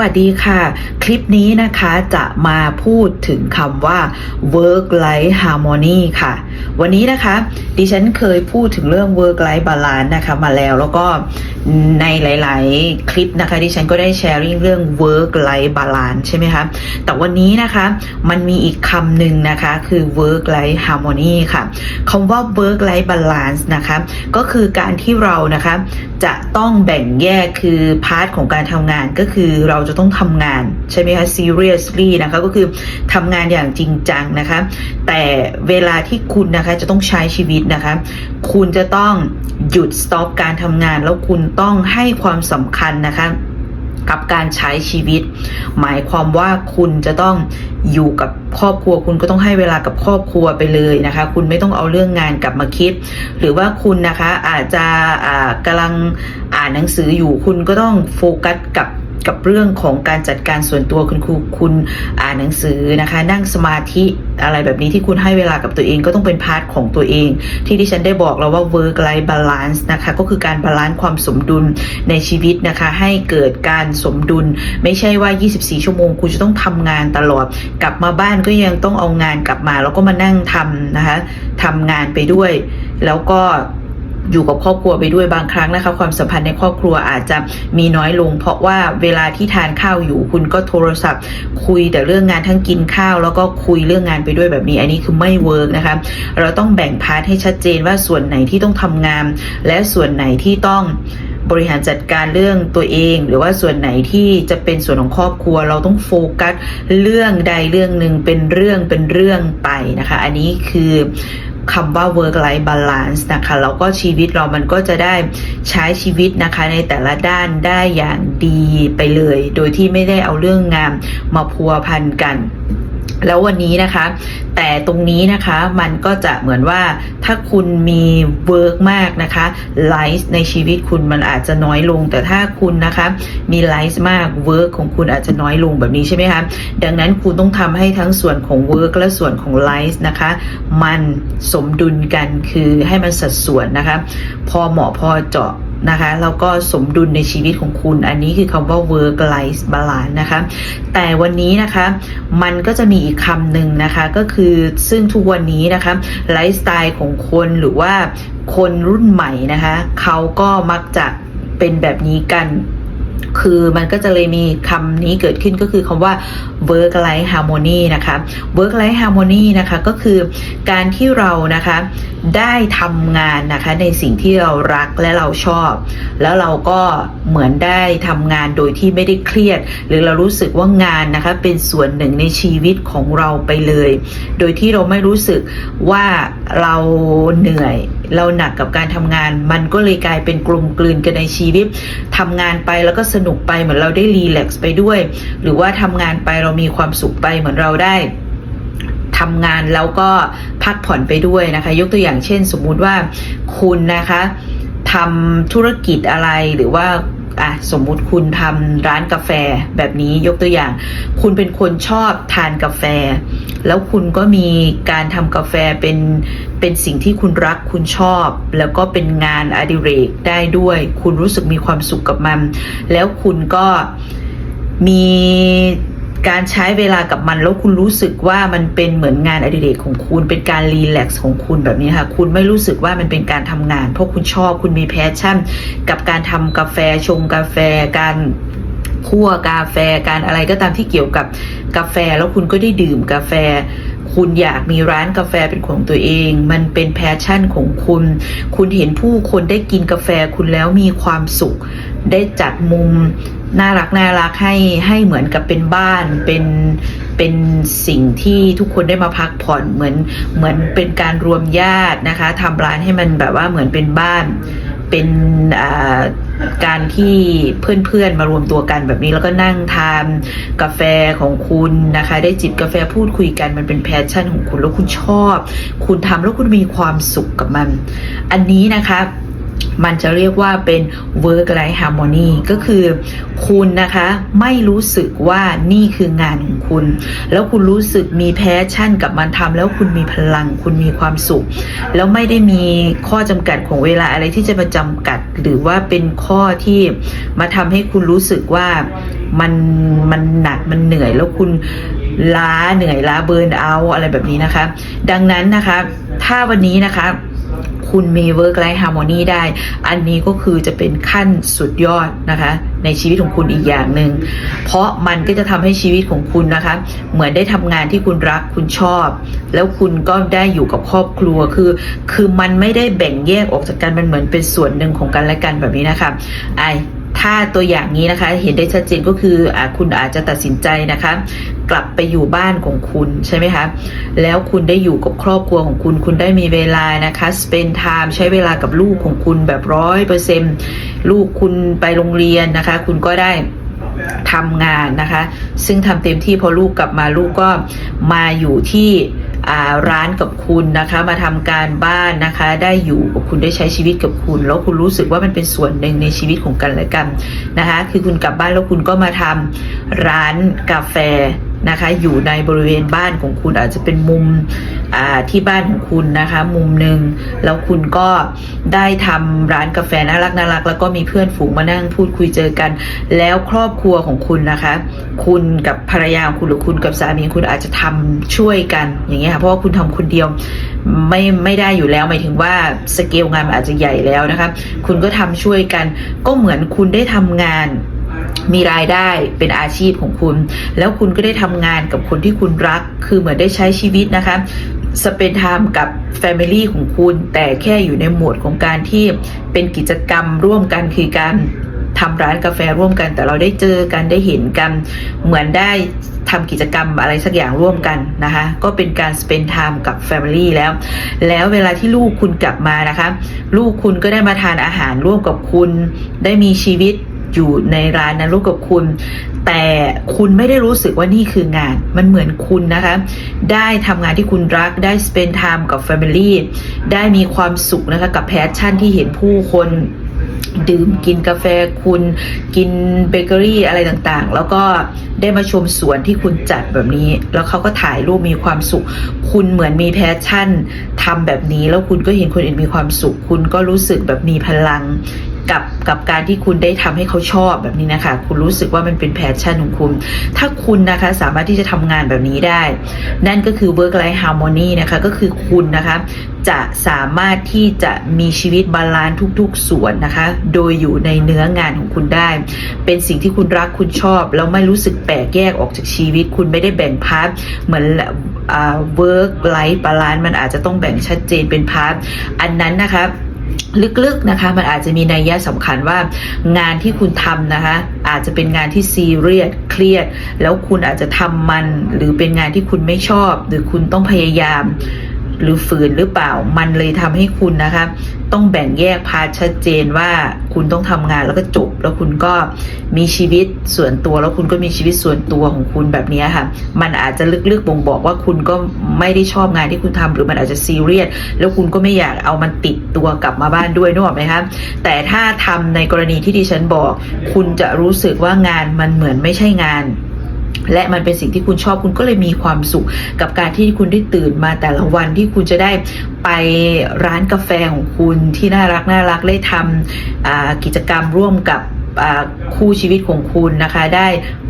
สวัสดีค่ะ คลิปนี้นะคะจะมาพูดถึงคำว่า work life harmony ค่ะ วันนี้นะคะ ดิฉันเคยพูดถึงเรื่อง work life balance นะคะมาแล้วแล้วก็ในหลาย ๆ คลิปนะคะ ดิฉันก็ได้แชร์เรื่อง work life balance ใช่ไหมคะ แต่วันนี้นะคะมันมีอีกคำหนึ่งนะคะคือ work life harmony ค่ะคำว่า work life balance นะคะก็คือการที่เรานะคะจะต้องแบ่งแยกคือพาร์ทของการทำงานก็คือเราจะต้องทำงานใช่ไหมคะ seriously นะคะก็คือทำงานอย่างจริงจังนะคะ แต่เวลาที่คุณนะคะจะต้องใช้ชีวิตนะคะ คุณจะต้องหยุด stop การทำงาน แล้วคุณต้องให้ความสำคัญนะคะกับการใช้ชีวิต หมายความว่าคุณจะต้องอยู่กับครอบครัว คุณก็ต้องให้เวลากับครอบครัวไปเลยนะคะ คุณไม่ต้องเอาเรื่องงานกลับมาคิด หรือว่าคุณนะคะอาจจะกำลังอ่านหนังสืออยู่ คุณก็ต้องโฟกัสกับ กับเรื่องของการจัดการส่วนตัวคุณครูคุณอ่านหนังสือนะคะ นั่งสมาธิอะไรแบบนี้ที่คุณให้เวลากับตัวเองก็ต้องเป็นพาร์ทของตัวเอง ที่ที่ฉันได้บอกแล้วว่า work life balance นะคะก็คือการบาลานซ์ความสมดุลในชีวิตนะคะ ให้เกิดการสมดุล ไม่ใช่ว่า 24 ชั่วโมงคุณจะต้องทำงานตลอด กลับมาบ้านก็ยังต้องเอางานกลับมา แล้วก็มานั่งทำนะคะทำงานไปด้วย แล้วก็ อยู่กับครอบครัวไปด้วยบางครั้งนะคะ ความสัมพันธ์ในครอบครัวอาจจะมีน้อยลง เพราะว่าเวลาที่ทานข้าวอยู่ คุณก็โทรศัพท์ คุยแต่เรื่องงานทั้งกินข้าว แล้วก็คุยเรื่องงานไปด้วยแบบนี้ อันนี้คือไม่เวิร์กนะคะเราต้องแบ่งพาร์ทให้ชัดเจนว่าส่วนไหนที่ต้องทำงาน และส่วนไหนที่ต้องบริหารจัดการเรื่องตัวเอง หรือว่าส่วนไหนที่จะเป็นส่วนของครอบครัว เราต้องโฟกัสเรื่องใดเรื่องหนึ่งเป็นเรื่องเป็นเรื่องไปนะคะ อันนี้คือ คำว่า work life balance นะคะแล้วก็ชีวิตเรามันก็จะได้ใช้ชีวิตนะคะในแต่ละด้านได้อย่างดีไปเลย โดยที่ไม่ได้เอาเรื่องงานมาพัวพันกัน แล้ววันนี้นะคะ แต่ตรงนี้นะคะมันก็จะเหมือนว่าถ้าคุณมีเวิร์กมากนะคะไลฟ์ในชีวิตคุณมันอาจจะน้อยลง แต่ถ้าคุณนะคะมีไลฟ์มากเวิร์กของคุณอาจจะน้อยลงแบบนี้ใช่ไหมคะดังนั้นคุณต้องทำให้ทั้งส่วนของเวิร์กและส่วนของไลฟ์นะคะมันสมดุลกันคือให้มันสัดส่วนนะคะ พอเหมาะพอเจาะ นะคะแล้วก็สมดุลในชีวิตของคุณ อันนี้คือคำว่า work life balance นะคะ แต่วันนี้นะคะมันก็จะมีอีกคำหนึ่งนะคะก็คือซึ่งทุกวันนี้นะคะไลฟ์สไตล์ของคนหรือว่าคนรุ่นใหม่นะคะเขาก็มักจะเป็นแบบนี้กันคือมันก็จะเลยมีคำนี้เกิดขึ้นก็คือคำว่า work life harmony นะคะ work life harmony นะคะก็คือการที่เรานะคะ ได้ทำงานนะคะในสิ่งที่เรารักและเราชอบ แล้วเราก็เหมือนได้ทำงานโดยที่ไม่ได้เครียด หรือเรารู้สึกว่างานนะคะเป็นส่วนหนึ่งในชีวิตของเราไปเลย โดยที่เราไม่รู้สึกว่าเราเหนื่อย เราหนักกับการทำงาน มันก็เลยกลายเป็นกลมกลืนกันในชีวิตทำงานไปแล้วก็สนุกไปเหมือนเราได้รีแลกซ์ไปด้วย หรือว่าทำงานไปเรามีความสุขไปเหมือนเราได้ ทำงานแล้วก็พักผ่อนไปด้วยนะคะ ยกตัวอย่างเช่น สมมุติว่าคุณนะคะทำธุรกิจอะไรหรือว่าอะสมมุติคุณทำร้านกาแฟแบบนี้ยกตัวอย่าง คุณเป็นคนชอบทานกาแฟ แล้วคุณก็มีการทำกาแฟเป็นเป็นสิ่งที่คุณรักคุณชอบ แล้วก็เป็นงานอดิเรกได้ด้วย คุณรู้สึกมีความสุขกับมัน แล้วคุณก็มี การใช้เวลากับมันแล้วคุณรู้สึกว่ามันเป็นเหมือนงานอดิเรกของคุณเป็นการรีแลกซ์ของคุณแบบนี้ค่ะ คุณไม่รู้สึกว่ามันเป็นการทำงาน เพราะคุณชอบคุณมีแพชชั่น กับการทำกาแฟชงกาแฟการคั่วกาแฟการอะไรก็ตามที่เกี่ยวกับกาแฟแล้วคุณก็ได้ดื่มกาแฟ คุณอยากมีร้านกาแฟเป็นของตัวเอง มันเป็นแพชชั่นของคุณ คุณเห็นผู้คนได้กินกาแฟคุณแล้วมีความสุข ได้จัดมุม น่ารักน่ารักให้ให้เหมือนกับเป็นบ้านเป็นเป็นสิ่งที่ทุกคนได้มาพักผ่อนเหมือนเหมือนเป็นการรวมญาตินะคะทำร้านให้มันแบบว่าเหมือนเป็นบ้านเป็นอ่าการที่เพื่อนๆมารวมตัวกันแบบนี้แล้วก็นั่งทานกาแฟของคุณนะคะ ได้จิบกาแฟพูดคุยกันมันเป็นแพชชั่นของคุณแล้วคุณชอบ คุณทำแล้วคุณมีความสุขกับมัน อันนี้นะคะ มันจะเรียกว่าเป็น work life harmony ก็คือคุณนะคะไม่รู้สึกว่านี่คืองานของคุณ แล้วคุณรู้สึกมีแพชชั่นกับมันทำแล้วคุณมีพลังคุณมีความสุข แล้วไม่ได้มีข้อจำกัดของเวลาอะไรที่จะมาจำกัด หรือว่าเป็นข้อที่มาทำให้คุณรู้สึกว่ามันมันหนักมันเหนื่อย แล้วคุณล้าเหนื่อยล้าเบิร์นเอาอะไรแบบนี้นะคะ ดังนั้นนะคะ ถ้าวันนี้นะคะ คุณมี work life harmony ได้ อันนี้ก็คือจะเป็นขั้นสุดยอดนะคะ ในชีวิตของคุณอีกอย่างหนึ่ง เพราะมันก็จะทำให้ชีวิตของคุณนะคะ เหมือนได้ทำงานที่คุณรักคุณชอบ แล้วคุณก็ได้อยู่กับครอบครัวคือ คือมันไม่ได้แบ่งแยกออกจากกันมันเหมือนเป็นส่วนหนึ่งของกันและกันแบบนี้นะคะไอถ้าตัวอย่างนี้นะคะเห็นได้ชัดเจนก็คืออคุณอาจจะตัดสินใจนะคะ กลับไปอยู่บ้านของคุณใช่ไหมคะแล้วคุณได้อยู่กับครอบครัวของคุณ คุณได้มีเวลานะคะ spend time ใช้เวลากับลูกของคุณแบบร้อยเปอร์เซ็นลูกคุณไปโรงเรียนนะคะ คุณก็ได้ทำงานนะคะ ซึ่งทำเต็มที่พอลูกกลับมาลูกก็มาอยู่ที่ร้านกับคุณนะคะมาทำการบ้านนะคะ ได้อยู่กับคุณได้ใช้ชีวิตกับคุณ แล้วคุณรู้สึกว่ามันเป็นส่วนหนึ่งในชีวิตของกันและกันนะคะ คือคุณกลับบ้านแล้วคุณก็มาทำร้านกาแฟ นะคะอยู่ในบริเวณบ้านของคุณอาจจะเป็นมุมที่บ้านของคุณนะคะ มุมหนึ่งแล้วคุณก็ได้ทำร้านกาแฟน่ารักน่ารักแล้วก็มีเพื่อนฝูงมานั่งพูดคุยเจอกัน แล้วครอบครัวของคุณนะคะ คุณกับภรรยาของคุณหรือคุณกับสามีคุณอาจจะทำช่วยกันอย่างเงี้ยค่ะเพราะว่าคุณทำคนเดียวไม่ไม่ได้อยู่แล้วหมายถึงว่าสเกลงานมันอาจจะใหญ่แล้วนะคะ คุณก็ทำช่วยกัน ก็เหมือนคุณได้ทำงาน มีรายได้เป็นอาชีพของคุณ แล้วคุณก็ได้ทำงานกับคนที่คุณรัก คือเหมือนได้ใช้ชีวิตนะคะสเปนไทม์กับ Family ของคุณ แต่แค่อยู่ในโหมดของการที่เป็นกิจกรรมร่วมกันคือการทำร้านกาแฟร่วมกัน แต่เราได้เจอกันได้เห็นกัน เหมือนได้ทำกิจกรรมอะไรสักอย่างร่วมกันนะคะ ก็เป็นการ spend time กับ Family แล้ว แล้วเวลาที่ลูกคุณกลับมานะคะ ลูกคุณก็ได้มาทานอาหารร่วมกับคุณ ได้มีชีวิต อยู่ในร้านนั้นร่วมกับคุณ แต่คุณไม่ได้รู้สึกว่านี่คืองาน มันเหมือนคุณนะคะ ได้ทำงานที่คุณรักได้ spend time กับ Family ได้มีความสุขนะคะกับแพชชั่นที่เห็นผู้คนดื่มกินกาแฟคุณกินเบเกอรี่อะไรต่างๆ แล้วก็ได้มาชมสวนที่คุณจัดแบบนี้ แล้วเขาก็ถ่ายรูปมีความสุข คุณเหมือนมีแพชชั่นทำแบบนี้ แล้วคุณก็เห็นคนอื่นมีความสุข คุณก็รู้สึกแบบมีพลัง กับกับการที่คุณได้ทำให้เขาชอบแบบนี้นะคะ คุณรู้สึกว่ามันเป็นแพชชั่นของคุณ ถ้าคุณนะคะสามารถที่จะทำงานแบบนี้ได้ นั่นก็คือ work life harmony นะคะก็คือคุณนะคะจะสามารถที่จะมีชีวิตบาลานซ์ทุก ๆ ส่วนนะคะ โดยอยู่ในเนื้องานของคุณได้ เป็นสิ่งที่คุณรักคุณชอบ แล้วไม่รู้สึกแปลกแยกออกจากชีวิต คุณไม่ได้แบ่งพาร์ทเหมือนอ่า work life balance มันอาจจะต้องแบ่งชัดเจนเป็นพาร์ทอันนั้นนะคะ ลึกๆนะคะมันอาจจะมีนัยยะสำคัญว่างานที่คุณทำนะคะอาจจะเป็นงานที่ซีเรียสเครียด แล้วคุณอาจจะทำมันหรือเป็นงานที่คุณไม่ชอบ หรือคุณต้องพยายาม หรือฝืนหรือเปล่า มันเลยทำให้คุณนะคะต้องแบ่งแยกพาชัดเจนว่าคุณต้องทำงานแล้วก็จบ แล้วคุณก็มีชีวิตส่วนตัว แล้วคุณก็มีชีวิตส่วนตัวของคุณแบบนี้ค่ะ มันอาจจะลึกๆบ่งบอกว่าคุณก็ไม่ได้ชอบงานที่คุณทำหรือมันอาจจะซีเรียสแล้วคุณก็ไม่อยากเอามันติดตัวกลับมาบ้านด้วยนึกออกไหมคะแต่ถ้าทำในกรณีที่ดิฉันบอก คุณจะรู้สึกว่างานมันเหมือนไม่ใช่งาน และมันเป็นสิ่งที่คุณชอบคุณก็เลยมีความสุข กับการที่คุณได้ตื่นมาแต่ละวันที่คุณจะได้ไปร้านกาแฟของคุณที่น่ารักน่ารักได้ทำกิจกรรมร่วมกับคู่ชีวิตของคุณนะคะ ได้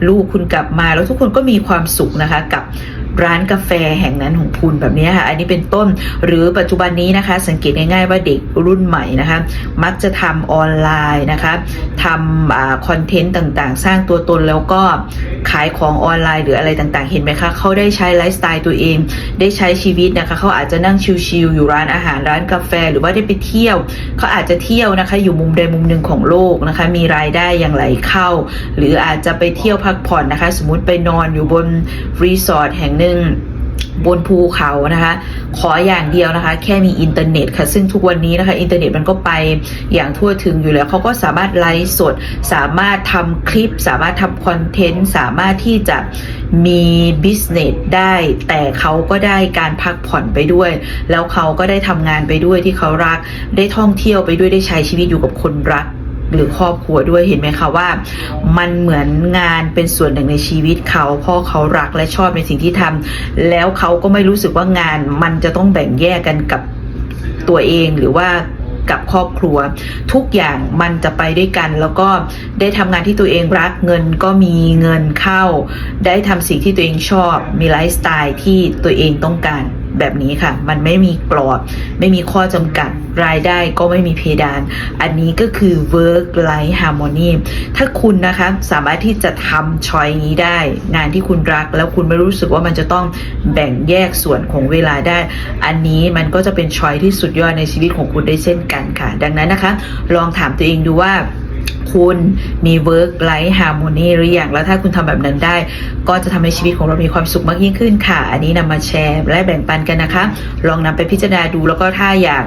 ลูกคุณกลับมาแล้วทุกคนก็มีความสุขนะคะกับ ร้านกาแฟแห่งนั้นของคุณแบบนี้ค่ะ อันนี้เป็นต้นหรือปัจจุบันนี้นะคะ สังเกตง่ายๆว่าเด็กรุ่นใหม่นะคะ มักจะทำออนไลน์นะคะทำคอนเทนต์ต่างๆ สร้างตัวตนแล้วก็ขายของออนไลน์หรืออะไรต่างๆ เห็นไหมคะเขาได้ใช้ไลฟ์สไตล์ตัวเอง ได้ใช้ชีวิตนะคะเขาอาจจะนั่งชิลๆอยู่ร้านอาหารร้านกาแฟ หรือว่าได้ไปเที่ยวเขาอาจจะเที่ยวนะคะ อยู่มุมใดมุมหนึ่งของโลกนะคะ มีรายได้อย่างไหลเข้า หรืออาจจะไปเที่ยวพักผ่อนนะคะ สมมติไปนอนอยู่บนรีสอร์ทแห่งหนึ่งบนภูเขานะคะ ขออย่างเดียวนะคะ แค่มีอินเทอร์เน็ตค่ะ ซึ่งทุกวันนี้นะคะ อินเทอร์เน็ตมันก็ไปอย่างทั่วถึงอยู่แล้วเขาก็สามารถไลฟ์สด สามารถทำคลิป สามารถทำคอนเทนต์ สามารถที่จะมีบิสเนสได้ แต่เขาก็ได้การพักผ่อนไปด้วย แล้วเขาก็ได้ทำงานไปด้วยที่เขารัก ได้ท่องเที่ยวไปด้วยได้ใช้ชีวิตอยู่กับคนรัก หรือครอบครัวด้วยเห็นไหมคะว่า มันเหมือนงานเป็นส่วนหนึ่งในชีวิตเขาเพราะเขารักและชอบในสิ่งที่ทำแล้วเขาก็ไม่รู้สึกว่างานมันจะต้องแบ่งแยกกันกับตัวเองหรือว่ากับครอบครัว ทุกอย่างมันจะไปด้วยกัน แล้วก็ได้ทำงานที่ตัวเองรักเงินก็มีเงินเข้า ได้ทำสิ่งที่ตัวเองชอบ มีไลฟ์สไตล์ที่ตัวเองต้องการ แบบนี้ค่ะ มันไม่มีกรอบ ไม่มีข้อจำกัดรายได้ก็ไม่มีเพดาน อันนี้ก็คือ work life harmony ถ้าคุณนะคะสามารถที่จะทำชอยนี้ได้ งานที่คุณรักแล้วคุณไม่รู้สึกว่ามันจะต้องแบ่งแยกส่วนของเวลาได้ อันนี้มันก็จะเป็นชอยที่สุดยอดในชีวิตของคุณได้เช่นกันค่ะ ดังนั้นนะคะ ลองถามตัวเองดูว่า คุณมี work life harmony หรือยังแล้วถ้าคุณทำแบบนั้นได้ ก็จะทำให้ชีวิตของเรามีความสุขมากยิ่งขึ้นค่ะ อันนี้นำมาแชร์และแบ่งปันกันนะคะ ลองนำไปพิจารณาดูแล้วก็ถ้าอยาก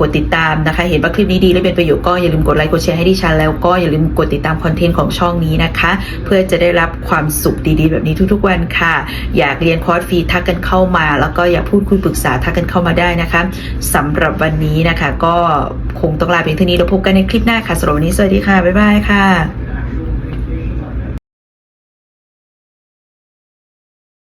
กดติดตามนะคะ เห็นว่าคลิปนี้ดีและเป็นประโยชน์ก็อย่าลืมกดไลค์กดแชร์ให้ดิฉันแล้วก็อย่าลืมกดติดตามคอนเทนต์ของช่องนี้นะคะ เพื่อจะได้รับความสุขดีๆ แบบนี้ทุกๆวันค่ะ อยากเรียนคอร์สฟรีทักกันเข้ามา แล้วก็อยากพูดคุยปรึกษาทักกันเข้ามาได้นะคะสำหรับวันนี้นะคะ ก็คงต้องลาเพียงเท่านี้แล้วพบกันในคลิปหน้าค่ะสำหรับวันนี้สวัสดีค่ะบ๊ายบายค่ะ